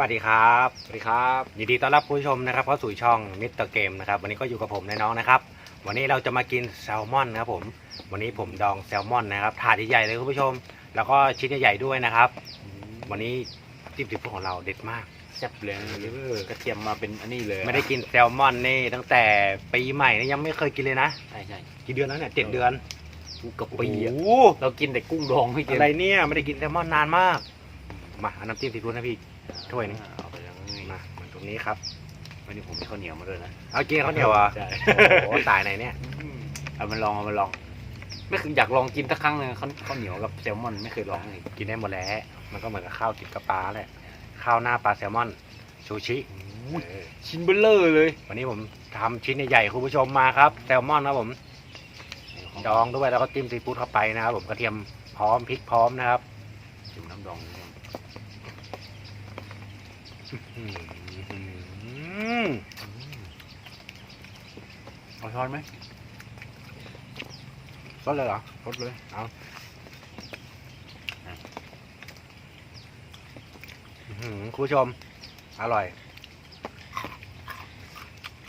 วัสดีครับ สวัสดีครับ ยินดีต้อนรับผู้ชมนะครับเข้าสู่ช่องมิสเตอร์เกมนะครับ วันนี้ก็อยู่กับผมในน้องนะครับ วันนี้เราจะมากินแซลมอนนะครับผม วันนี้ผมดองแซลมอนนะครับ ถาดใหญ่ๆเลยคุณผู้ชม แล้วก็ชิ้นใหญ่ๆด้วยนะครับ วันนี้จิ้มซีฟู้ดของเราเด็ดมาก แซ่บเลยนะกระเทียมมาเป็นอันนี้เลยไม่ได้กินแซลมอนนี่ตั้งแต่ปีใหม่นี่ยังไม่เคยกินเลยนะ ใช่ใช่กี่เดือนแล้วเนี่ยเจ็ดเดือนกับโอ้ปีอะโหเรากินแต่กุ้งดองไม่กินอะไรเนี่ยไม่ได้กินแซลมอนนานมาก มาเอาน้ำจิ้มซีฟู้ดนะพี่ ถ้วยนี้เอาไปยังไงมามาตรงนี้ครับวันนี้ผมมีข้าวเหนียวมาด้วยนะเอากินข้าวเหนียวเหรอะใช่โอ้โหสายไหนเนี่ยเอามาลองเอามาลอง ไม่เคยอยากลองกินสักครั้งเลยข้าวข้าวเหนียวกับแซลมอนไม่เคยลองเลยกินได้หมดแล้วมันก็เหมือนกับข้าวติดกระปลาแหละข้าวหน้าปลาแซลมอนซูชิเออชิ้นเบลเลอร์เลยวันนี้ผมทำชิ้นใหญ่ๆคุณผู้ชมมาครับแซลมอนครับผมดองด้วยแล้วก็จิ้มซีฟู้ดเข้าไปนะครับผมกระเทียมพร้อมพริกพร้อมนะครับ จิ้มน้ำดองนิดนึงอืม เอาช้อนไหมก็เลยเหรอรดเลยอื้อหือคุณผู้ชม อร่อย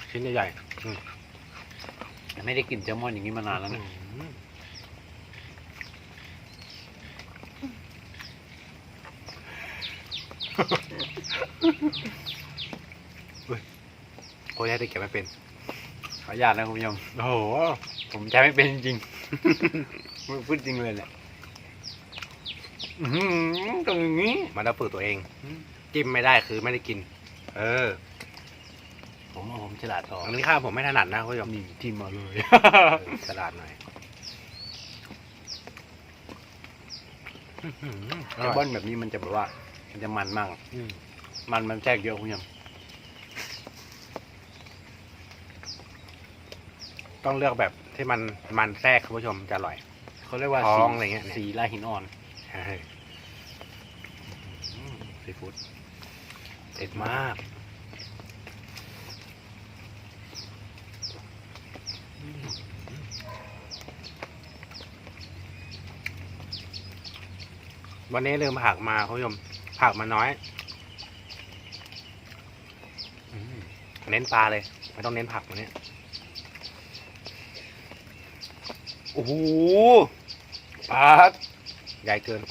ชิ้นใหญ่ๆอืมไม่ได้กินแซลมอนอย่างนี้มานานแล้วนะ โอ้ยได้เก็บไม่เป็น ขออนุญาตนะคุณผู้ชมโอ้โห ผมใช้ไม่เป็นจริงๆพูดจริงเลยแหละอื้อหือตรงอย่างนี้มันต้องฝึกตัวเอง จิ้มไม่ได้คือไม่ได้กิน เออ ผมว่าผมฉลาดต่ออันนี้ข้าวผมไม่ถนัดนะคุณผู้ชมนี่ทิมมาเลยเออฉลาดหน่อยอื้อหืออแซร่ลอยมอนแบบนี้มันจะแบบว่า มันจะมันมากอื มมันมันแทรกเยอะคุณผู้ชมต้องเลือกแบบที่มันมันแทรกคุณผู้ชมจะอร่อยเขาเรียกว่าท้สีองอะไรเงี้ยเนี่ยสีลายหินอ่อนใช่ซีฟู้ดเด็ดมากวันนี้ลืมผักมาคุณผู้ชมผักมาน้อย น้นปลาเลย ไม่ต้องเน้นผักวันนี้โอ้โหปลาใหญ่เกิน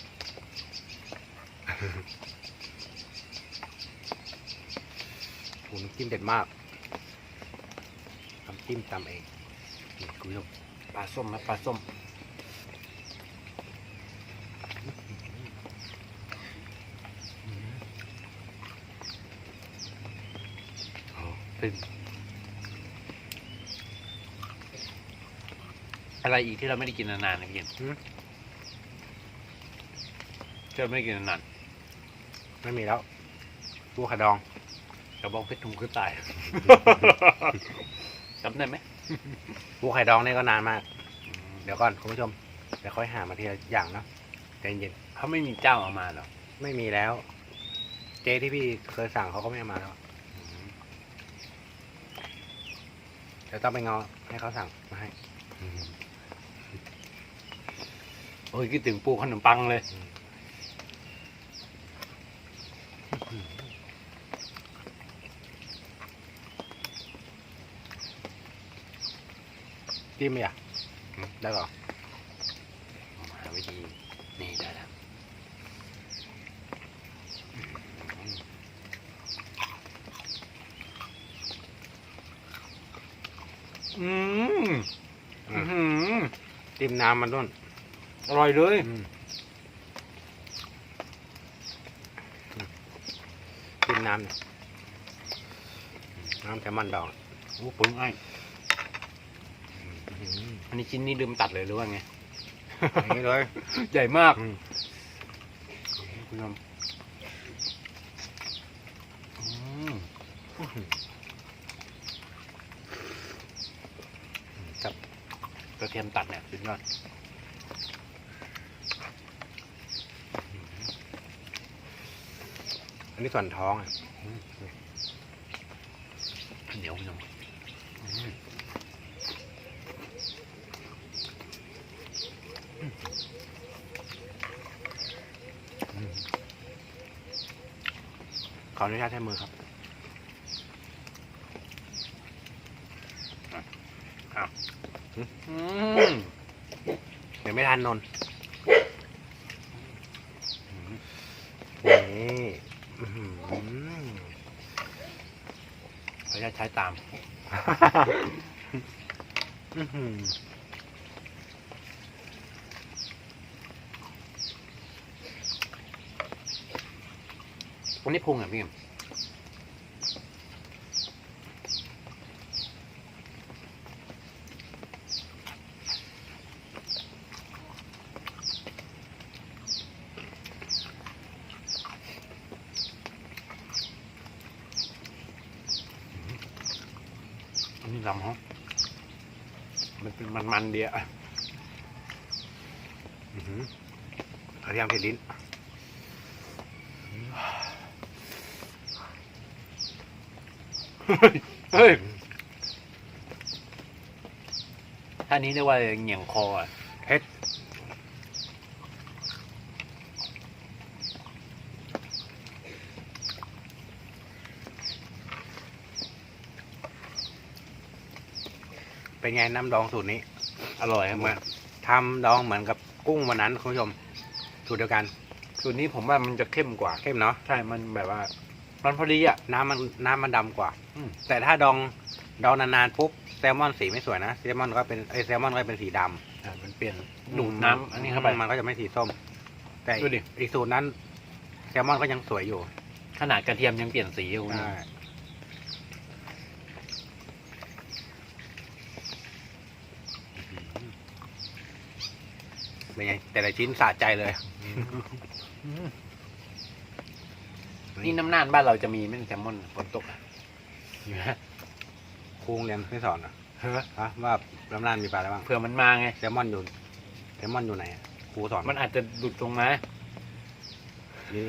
โอ้น้ำจิ้มเด็ดมากน้ำจิ้มตำเองนี่คุณผู้ชมปลาส้มนะปลาส้ม โอ้ตึงอะไรอีกที่เราไม่ได้กินนานๆนะพี่เกมที่เราไม่ได้กินนานไม่มีแล้วปูขาดองๆกระบองเพชรทุมคือตาย จำได้ไหมปูไข่ดองนี่ก็นานมาก เดี๋ยวก่อนคุณผู้ชมเดี๋ยวค่อยหามาทีละอย่างเนาะใจเย็นเขาไม่มีเจ้าเอามาหรอๆไม่มีแล้ว เจ๊ที่พี่เคยสั่งเขาก็ไม่เอามาแล้ว เดี๋ยวต้องไปงอให้เขาสั่งมาให้โอ้ยคิดถึงปูขนมปังเลย จิ้มไหมอะอืมได้ก่อนหาวิธีนี่ได้แล้วอืมอืม จิ้มน้ำมันด้วยอร่อยเลยจิ้มน้ำเนี่ยน้ำแซลมอนดองโอ้ปึ้งไอ้อันนี้ชิ้นนี้ลืมตัดเลยหรือว่าไงอย่างนี้เลย ใหญ่มากอืมคุณผู้ชมอืมครับ กระเทียมตัดเนี่ยสุดยอดอันนี้ส่วนท้องอะเหนียวคุณผู้ชมอืมขออนุญาตใช้มือครับ อืม เดี๋ยวไม่ทันนนท์นี่อื้อหือขออนุญาตใช้ตามอันนี้พุงอะพี่เอ็ม นนี้ลำฮะมันเป็นมันๆเดียวอื้อหือพยายามเผ็ดลิ้นเฮ้ยท่านี้เรียกว่าเหงี่ยงคออะเผ็ด เป็นไงน้ำดองสูตรนี้ อร่อยครับเหมือนทำดองเหมือนกับกุ้งวันนั้นคุณผู้ชมสูตรเดียวกัน สูตรนี้ผมว่ามันจะเข้มกว่า เข้มเนาะใช่มันแบบว่า มันพอดีอะน้ำมันน้ำมันดำกว่าอืมแต่ถ้าดองดองนานๆปุ๊บแซลมอนสีไม่สวยนะแซลมอนก็เป็นไอยแซลมอนก็เป็นสีดำ อ่ามันเปลี่ยนดูดน้ำอันนี้เข้าไป มันก็จะไม่สีส้ม แต่ดูดิ อีกสูตรนั้นแซลมอนก็ยังสวยอยู่ขนาดกระเทียมยังเปลี่ยนสีอยู่นะใช่ เป็นไง แต่ละชิ้นสะใจเลย นี่น้ำน่านบ้านเราจะมีไหม่แซลมอนบนโต๊ะอะอยู่นะครูโรงเรียนไม่สอนเหรอะเฮ้ยฮะว่าลำนานมีปลาอะไรบ้างเผื่อมันมาไง แซลมอนอยู่แซลมอนอยู่ไหนอะครูสอนมันอาจจะหลุดลงมา นี่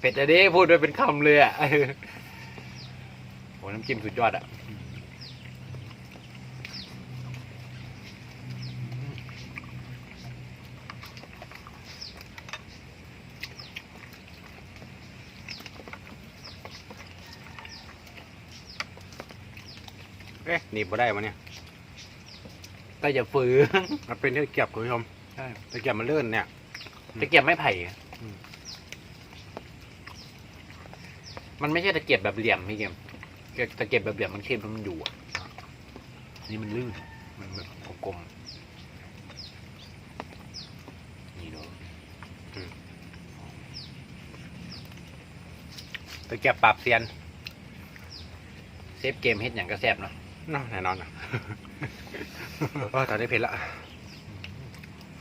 เป็ดอะดิพูดด้วยเป็นคำเลยอะ โหน้ำจิ้มสุดยอดอะ เอ๊ะหนีบมาได้มาเนี่ยก็จะฝืนมันเป็นที่เก็บคุณผู้ชมใช่ตะเกียบมันลื่นเนี่ย ตะเกียบไม่ไผ่อะอืม มันไม่ใช่ตะเกียบแบบเหลี่ยมพี่เกมตะเกียบแบบเหลี่ยมมันเข้มแล้วมันอยู่อะนี่มันลื่น มันแบบกลมๆนี่ดูตะเกียบปราบเซียนเซฟเกมเฮ็ดอย่างกระแซบเนาะเนาะแน่นอนอะเออตอนนี้เผ็ดละ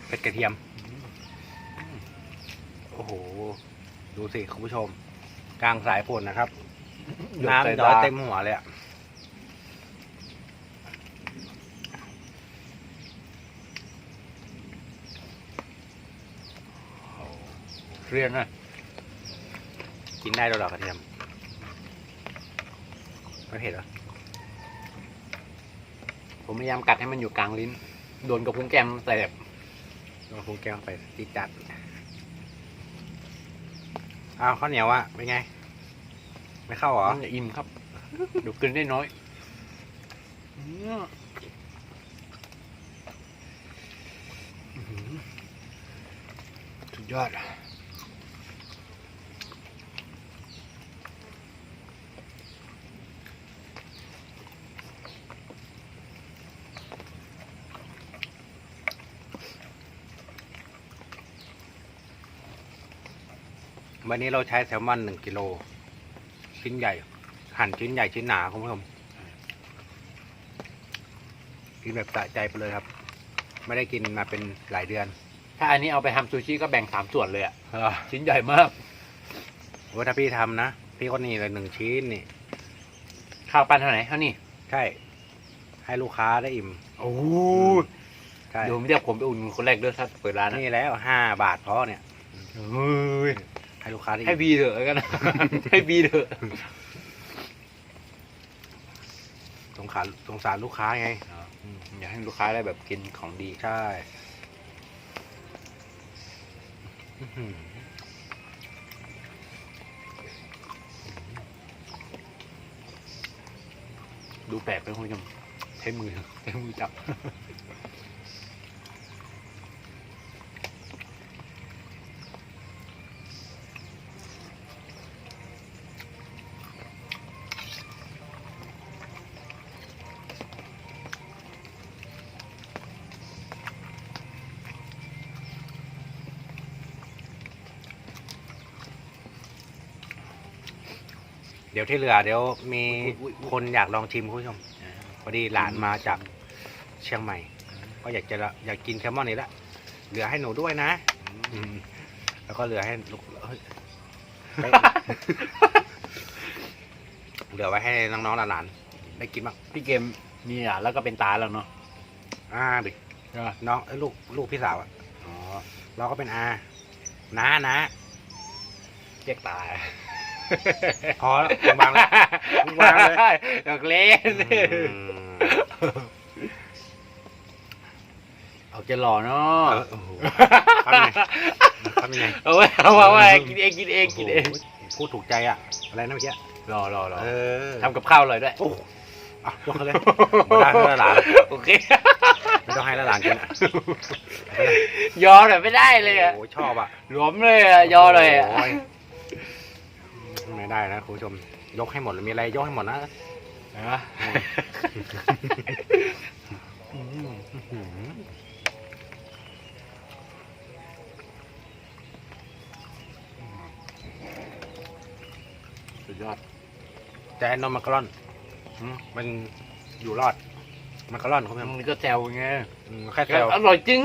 เผ็ดกระเทียม โอ้โห ดูสิคุณผู้ชม กลางสายฝนนะครับ น้ำย้อยเต็มหัวเลยอะเรียนนะกินได้ด้วยเหรอกระเทียมไม่เผ็ดเหรอ ผมพยายามกัดให้มันอยู่กลางลิ้น โดนกับพุ้งแก้มแสบลองพุงแก้วไปติดจัดอ้าวข้าวเหนียวอะเป็นไง ไม่เข้าเหรอมันจะอิ่มครับเดี๋ยวกินได้น้อยอืมสุดยอด วันนี้เราใช้แซลมอนหนึ่งกิโลชิ้นใหญ่ หั่นชิ้นใหญ่ชิ้นหนาคุณผู้ชมกินแบบสะใจไปเลยครับ ไม่ได้กินมาเป็นหลายเดือนถ้าอันนี้เอาไปทำซูชิก็แบ่งสามส่วนเลยอะเออชิ้นใหญ่มากโอ้ถ้าพี่ทำนะ พี่ก็นี่เลยหนึ่งชิ้นนี่ ข้าวปั้นเท่าไหร่เท่านี้ใช่ ให้ลูกค้าได้อิ่มโอ้ใช่เดี๋ยวผมเรียกผมไปอุ่นคนแรกด้วยถ้าเปิดร้านนะนี่แล้วห้าบาทเพราะเนี่ย เฮ้ย ให้ลูกค้าได้ให้อิ่มบีเถอะแล้วกันให้บีเถอะสงสารสงสารลูกค้าไงอืมอยากให้ลูกค้าได้แบบกินของดีใช่อื้อหือดูแปลกไปคุณผู้ชมใช้มือใช้มือจับ เดี๋ยวที่เหลือเดี๋ยวมีอุ๊ยอุ๊ยอุ๊ยคนอยากลองชิมคุณผู้ชมพอดีหลานมาจากเชียงใหม่ ก็อยากจะละอยากกินแซลมอนนี่แหละเหลือให้หนูด้วยนะอืมแล้วก็เหลือให้ลูกเฮ้ยไปเหลือไว้ให้น้องๆหลานๆได้กินบ้างพี่เกมมีอะแล้วก็เป็นตาแล้วเนาะอ่าดิใช่ปะน้องเอ้ยลูกลูกพี่สาวอะอ๋อเราก็เป็นอาน้านะเรียกตา พอแล้ววางแล้ววางเลยอยากเล่นอืมเอาจะหล่อเนาะเออโอ้โหทำยังไงทำยังไงเอาไว้เอาไว้เอาไว้กินเองกินเองกินเองโโหพูดถูกใจอะอะไรนะเมื่อกี้รอรอรอเออทำกับข้าวเลยด้วยโอ้อะยกเขาเลยไม่ได้ให้หลานโอเคไม่ต้องให้หลานกินอะยอหน่อยไม่ได้เลยอะโอ้โหชอบอะหลวมเลยอะยอเลยอะโอ้ ไม่ได้นะคุณผู้ชม ยกให้หมดเลยมีอะไรยกให้หมดนะนะอืมอื้อหือสุดยอด แต่ไอ้นมมักกะร่อนอืมมันอยู่รอดมักกะร่อนคุณผู้ชมมันก็แซวไงอืมแค่แซวอร่อยจริง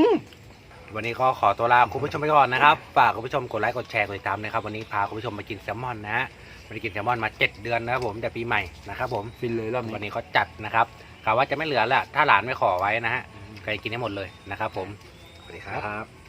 วันนี้ก็ขอตัวลาคุณผู้ชมไปก่อนนะครับ ฝากคุณผู้ชมกดไลค์กดแชร์กดติดตามนะครับ วันนี้พาคุณผู้ชมมากินแซลมอนนะฮะไม่ได้กินแซลมอนมา 7 เดือนนะครับผมแต่ปีใหม่นะครับผมฟินเลยรอบวันนี้นี้เขาจัดนะครับกะว่าจะไม่เหลือแหละถ้าหลานไม่ขอไว้นะฮะใครกินให้หมดเลยนะครับผมสวัสดีครับ ครับ